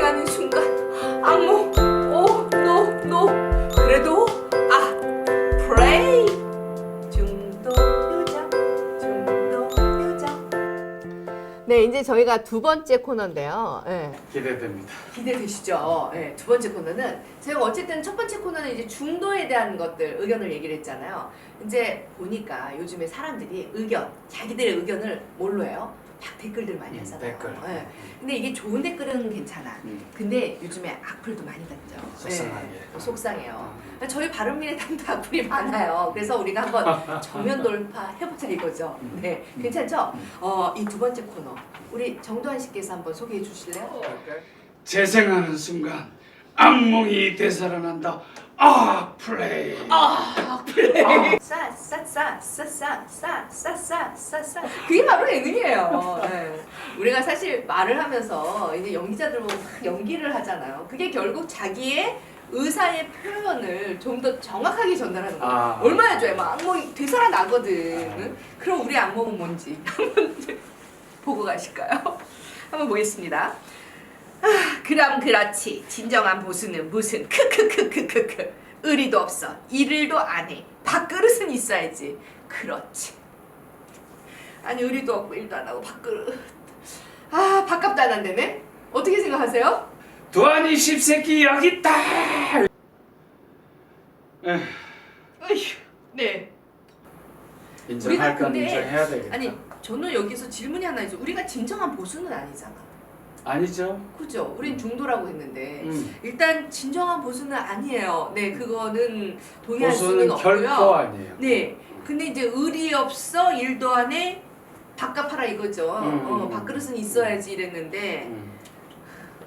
재생하는 순간 악몽 오노노 그래도 아 프레이 중도 요정 중도 요정 네 이제 저희가 두 번째 코너인데요 네. 기대됩니다. 기대되시죠? 네, 두 번째 코너는 제가 어쨌든 첫 번째 코너는 이제 중도에 대한 것들 의견을 얘기를 했잖아요. 이제 보니까 요즘에 사람들이 의견, 자기들의 의견을 뭘로 해요? 막 댓글들 많이 음, 하잖아요. 댓글. 네. 근데 이게 좋은 댓글은 괜찮아. 음. 근데 요즘에 악플도 많이 달죠. 속상하게. 네, 속상해요. 아, 그러니까 저희 바른미래당도 악플이 많아요. 그래서 우리가 한번 정면 돌파 해보자 이거죠. 네, 괜찮죠? 어, 이 두 번째 코너 우리 정도환 씨께서 한번 소개해 주실래요? 재생하는 순간 악몽이 되살아난다. 아 플레이. 아, 그래. 싸싸싸싸싸싸싸싸싸 그게 바로 예능이에요. 네. 우리가 사실 말을 하면서 이제 연기자들 보고 막 연기를 하잖아요. 그게 결국 자기의 의사의 표현을 좀 더 정확하게 전달하는 거예요. 아. 얼마나 좋아요. 막 악몽이 되살아나거든. 아. 응? 그럼 우리 악몽은 뭔지 한번 보고 가실까요? 한번 보겠습니다. 아, 그럼 그렇지. 진정한 보수는 무슨 크크크크크크. 의리도 없어. 일을도 안 해. 밥그릇은 있어야지. 그렇지. 아니 의리도 없고 일도 안 하고 밥그릇. 아 밥값도 안 한다네. 어떻게 생각하세요? 두한이 십새끼 여기 있다. 에휴, 어휴. 네. 인정할 건 근데- 인정해야 되겠다. 아니 저는 여기서 질문이 하나 있어. 우리가 진정한 보수는 아니잖아. 아니죠. 그죠? 우린 중도라고 했는데 음. 일단 진정한 보수는 아니에요. 네, 그거는 동의할 보수는 수는 결코 없고요. 아니에요. 네, 근데 이제 의리 없어 일도 안 해. 밥값 하라 이거죠. 음, 어, 음, 밥그릇은 있어야지 이랬는데 음.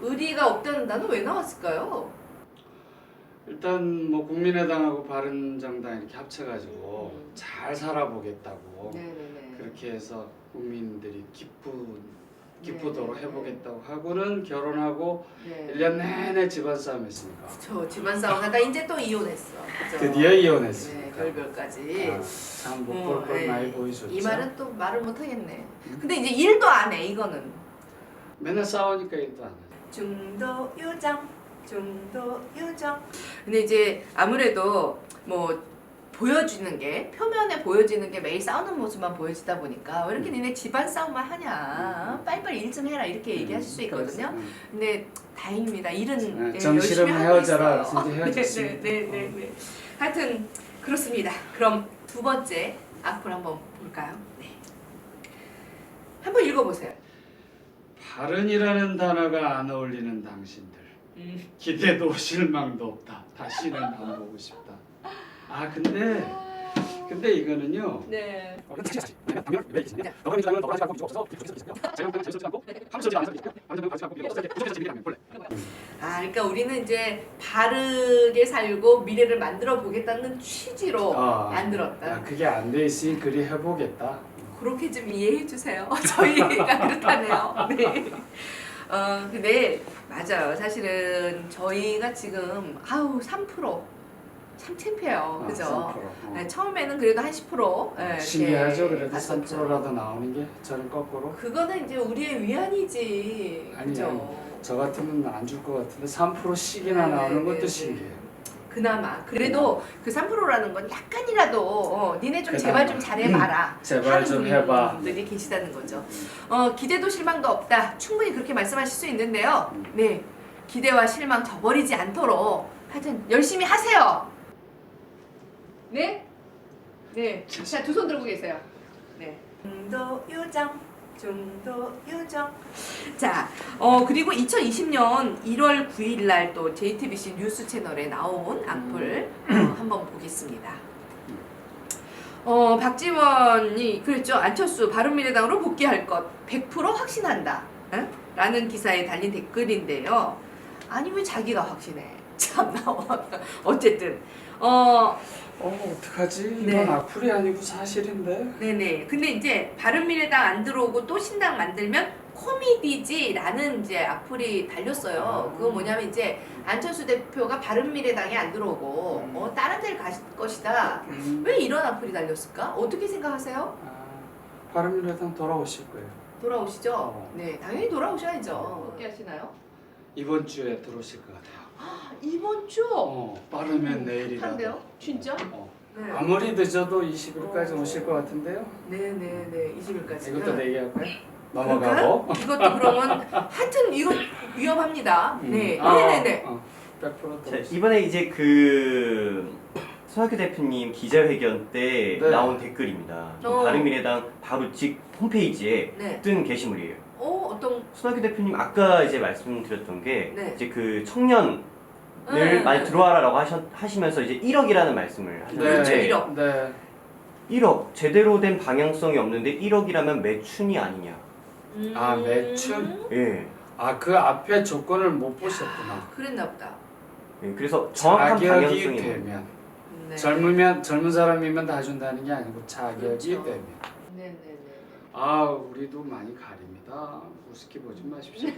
의리가 없다는 단어 왜 나왔을까요? 일단 뭐 국민의당하고 바른정당 이렇게 합쳐가지고 음. 잘 살아보겠다고 네네네. 그렇게 해서 국민들이 기쁜 네, 기쁘도록 네, 해보겠다고 하고는 결혼하고 네. 1년 내내 집안 싸움 했으니까 저 집안 싸움 하다 이제 또 이혼했어. 그죠? 드디어 네, 이혼했으니까 별별까지. 아, 참못 어, 볼걸 네. 많이 보여줬죠 이 말은 또 말을 못 하겠네. 음. 근데 이제 일도 안 해. 이거는 맨날 싸우니까 일도 안 하죠 중도 요정, 중도 요정. 근데 이제 아무래도 뭐 보여주는 게 표면에 보여지는 게 매일 싸우는 모습만 보여지다 보니까 왜 이렇게 니네 집안 싸움만 하냐? 빨리빨리 일 좀 해라 이렇게 얘기하실 수 있거든요. 음. 근데 다행입니다. 일은 네, 네, 정 열심히 싫으면 하고 헤어져라. 있어요. 이제 헤어졌습니다. 네, 네, 네, 네. 하여튼 그렇습니다. 그럼 두 번째 악플 한번 볼까요? 네. 한번 읽어보세요. 바른이라는 단어가 안 어울리는 당신들 음. 기대도 실망도 없다 다시는 안 보고 싶다 아 근데 근데 이거는요. 네. 네. 아, 그러니까 우리는 이제 바르게 살고 미래를 만들어 보겠다는 취지로 아, 만들었다. 아, 그게 안 돼 있으니 그리 해보겠다. 그렇게 좀 이해해 주세요. 저희가 그렇다네요. 네. 어, 근데 맞아요. 사실은 저희가 지금 아우 3% 참 창피해요. 그죠? 아, 3%. 네, 처음에는 그래도 한 10%. 네, 신기하죠 그래도 갔었죠. 3%라도 나오는 게 저는 거꾸로 그거는 이제 우리의 위안이지. 아니, 그죠? 저 같으면 안 줄 것 같은데 3%씩이나 네, 나오는 네, 것도 네. 신기해요 그나마 그래도 그 3%라는 건 약간이라도 어, 니네 좀. 제발 좀 잘해봐라 제발 하는 좀 해봐. 분들이 계시다는 거죠 어, 기대도 실망도 없다 충분히 그렇게 말씀하실 수 있는데요 음. 네 기대와 실망 저버리지 않도록 하여튼 열심히 하세요 네? 네. 자, 두 손 들고 계세요. 네. 중도 요정, 중도 요정. 자, 어 그리고 2020년 1월 9일 날 또 JTBC 뉴스 채널에 나온 악플 어, 한번 보겠습니다. 어 박지원이 그랬죠 안철수 바른미래당으로 복귀할 것 100% 확신한다. 응? 라는 기사에 달린 댓글인데요. 아니 왜 자기가 확신해? 참나 어쨌든 어 어 어떡하지 네. 이건 악플이 아니고 사실인데 네네. 근데 이제 바른미래당 안 들어오고 또 신당 만들면 코미디지라는 이제 악플이 달렸어요. 아. 그거 뭐냐면 이제 안철수 대표가 바른미래당에 안 들어오고 음. 어, 다른 데를 갈 것이다. 음. 왜 이런 악플이 달렸을까? 어떻게 생각하세요? 아, 바른미래당 돌아오실 거예요 돌아오시죠? 어. 네, 당연히 돌아오셔야죠. 어떻게 하시나요? 이번 주에 들어오실 것 같아요. 이번 주 어, 빠르면 내일이라. 한데요? 진짜? 어. 네. 아무리 늦어도 20일까지 오실 것 같은데요. 네네네 20일까지. 이것도 내기할까요? 넘어가고. 이것도 그러면 하여튼 이거 위험합니다. 네. 음. 아, 네네네. 어, 100% 자, 들어오실 이번에 이제 그 손학규 대표님 기자회견 때 네. 나온 댓글입니다. 어. 바른미래당 바로 직 홈페이지에 네. 뜬 게시물이에요. 어 어떤 손학규 대표님 아까 이제 말씀드렸던 게 네. 이제 그 청년 을 네, 많이 네. 들어와라라고 하셨, 하시면서 이제 1억이라는 말씀을 네. 그렇죠, 하셨는데 일억. 네. 1억 제대로 된 방향성이 없는데 1억이라면 매춘이 아니냐. 음... 아, 매춘? 예. 아, 그 앞에 조건을 못 보셨구나. 그랬나 보다. 예, 그래서 정확한 자격이 방향성이 되면 네. 젊으면 젊은 사람이면 다 준다는 게 아니고 자격이 그렇죠. 되면 네네네. 아 우리도 많이 가립니다. 우습게 보지 마십시오.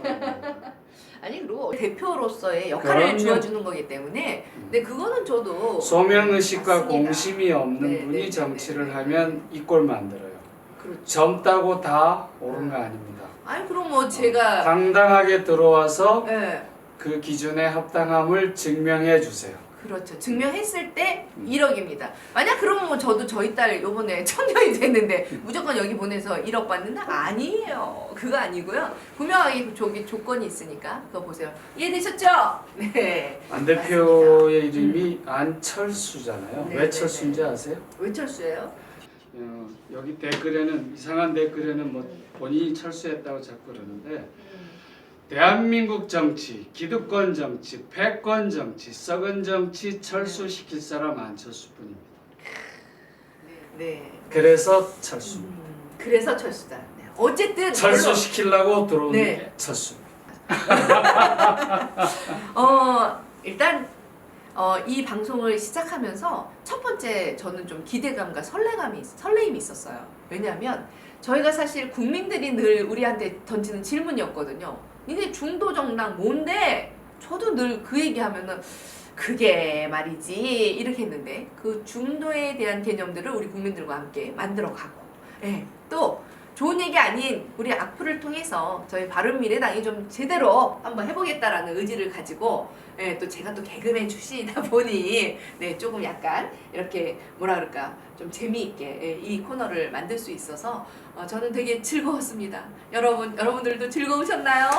아니 그리고 대표로서의 역할을 그럼요. 주어주는 거기 때문에 근데 그거는 저도 소명 의식과 맞습니다. 공심이 없는 네, 분이 네, 네, 정치를 네, 네. 하면 이 꼴 만들어요. 그렇죠. 젊다고 다 옳은 거 아닙니다. 아니 그럼 뭐 제가 당당하게 들어와서 네. 그 기준에 합당함을 증명해 주세요. 그렇죠. 증명했을 때 음. 1억입니다. 만약 그러면 뭐 저도 저희 딸 요번에 청년이 됐는데 무조건 여기 보내서 1억 받는다? 아니에요. 그거 아니고요. 분명하게 저기 조건이 있으니까 그거 보세요. 이해되셨죠? 네. 안 대표의 이름이 안철수잖아요. 음. 네, 왜 네, 철수인지 아세요? 외철수예요? 어, 여기 댓글에는 이상한 댓글에는 뭐 본인이 철수했다고 자꾸 그러는데 대한민국 정치, 기득권 정치, 패권 정치, 썩은 정치 철수시킬 사람 안철수뿐입니다. 네. 그래서 철수. 음, 그래서 철수다. 네. 어쨌든 철수시키려고 들어온 네. 게 철수. 어 일단 어, 이 방송을 시작하면서 첫 번째 저는 좀 기대감과 설레감이 설레임이 있었어요. 왜냐하면 저희가 사실 국민들이 늘 우리한테 던지는 질문이었거든요. 니네 중도 정당 뭔데? 저도 늘 그 얘기하면은 그게 말이지 이렇게 했는데 그 중도에 대한 개념들을 우리 국민들과 함께 만들어가고, 예, 또 좋은 얘기 아닌 우리 악플을 통해서 저희 바른미래당이 좀 제대로 한번 해보겠다라는 의지를 가지고 예, 또 제가 또 개그맨 출신이다 보니 네 조금 약간 이렇게 뭐라 그럴까 좀 재미있게 예, 이 코너를 만들 수 있어서 어, 저는 되게 즐거웠습니다. 여러분 여러분들도 즐거우셨나요?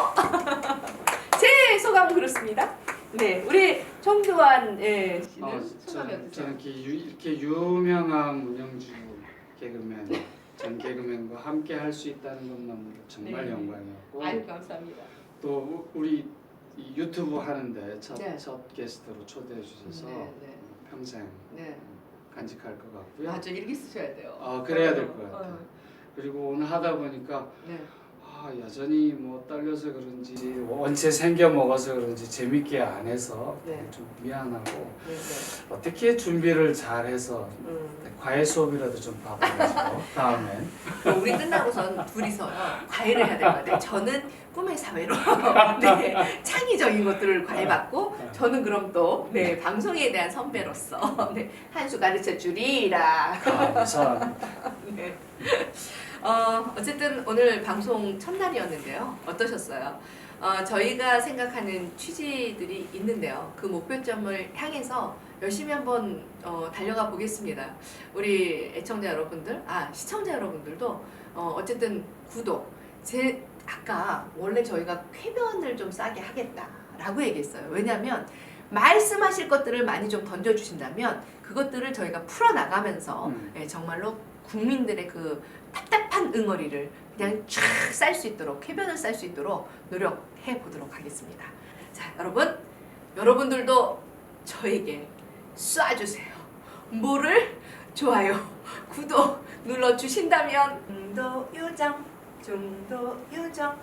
제 소감은 그렇습니다. 네 우리 청두환 예, 씨는 어, 소감이 저는, 어떠세요? 저는 이렇게, 유, 이렇게 유명한 문영주 개그맨, 전 개그맨과 함께 할 수 있다는 것만으로 정말 네. 영광이었고 아유 감사합니다. 또 우리 이 유튜브 하는데 첫, 네. 첫 게스트로 초대해 주셔서 네, 네. 평생 네 간직할 것 같고요. 아주 일기 쓰셔야 돼요. 아, 그래야 될것 어, 같아요. 어, 그리고 오늘 하다 보니까 네. 아, 여전히 뭐 떨려서 그런지 원체 생겨 먹어서 그런지 재밌게 안 해서 네. 좀 미안하고 네, 네. 어떻게 준비를 잘 해서 음. 과외 수업이라도 좀 받아가지고 다음엔 그럼 우리 끝나고선 둘이서 과외를 해야 될것 같아요. 저는 꿈의 사회로 네, 창의적인 것들을 과외받고 저는 그럼 또 네, 방송에 대한 선배로서 네, 한 수 가르쳐 주리라. 감사 네. 어, 어쨌든 오늘 방송 첫날이었는데요. 어떠셨어요? 어, 저희가 생각하는 취지들이 있는데요. 그 목표점을 향해서 열심히 한번 어, 달려가 보겠습니다. 우리 애청자 여러분들, 아 시청자 여러분들도 어, 어쨌든 구독. 제 아까 원래 저희가 쾌변을 좀 싸게 하겠다라고 얘기했어요. 왜냐하면 말씀하실 것들을 많이 좀 던져주신다면 그것들을 저희가 풀어나가면서 음. 예, 정말로 국민들의 그 답답한 응어리를 그냥 쫙쌀 수 있도록 쾌변을 쌀 수 있도록 노력해 보도록 하겠습니다. 자, 여러분, 여러분들도 저에게 쏴주세요. 뭐를 좋아요, 구독 눌러 주신다면 중도 요정, 중도 요정.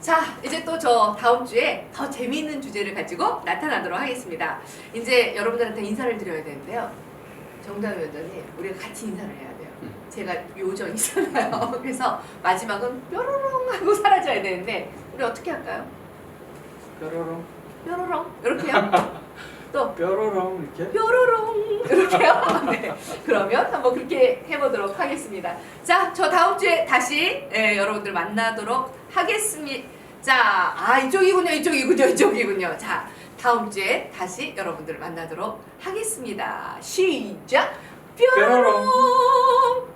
자, 이제 또 저 다음 주에 더 재미있는 주제를 가지고 나타나도록 하겠습니다. 이제 여러분들한테 인사를 드려야 되는데요. 위원장님, 우리가 같이 인사를 해야 돼요. 제가 요정이잖아요. 그래서 마지막은 뾰로롱 하고 사라져야 되는데 우리 어떻게 할까요? 뾰로롱 뾰로롱 이렇게요? 또 뾰로롱 이렇게 뾰로롱 이렇게요? 네. 그러면 한번 그렇게 해보도록 하겠습니다. 자, 저 다음 주에 다시 예, 여러분들 만나도록 하겠습니다. 자, 아 이쪽이군요, 이쪽이군요, 이쪽이군요. 자, 다음 주에 다시 여러분들을 만나도록 하겠습니다. 시작! 뾰로롱!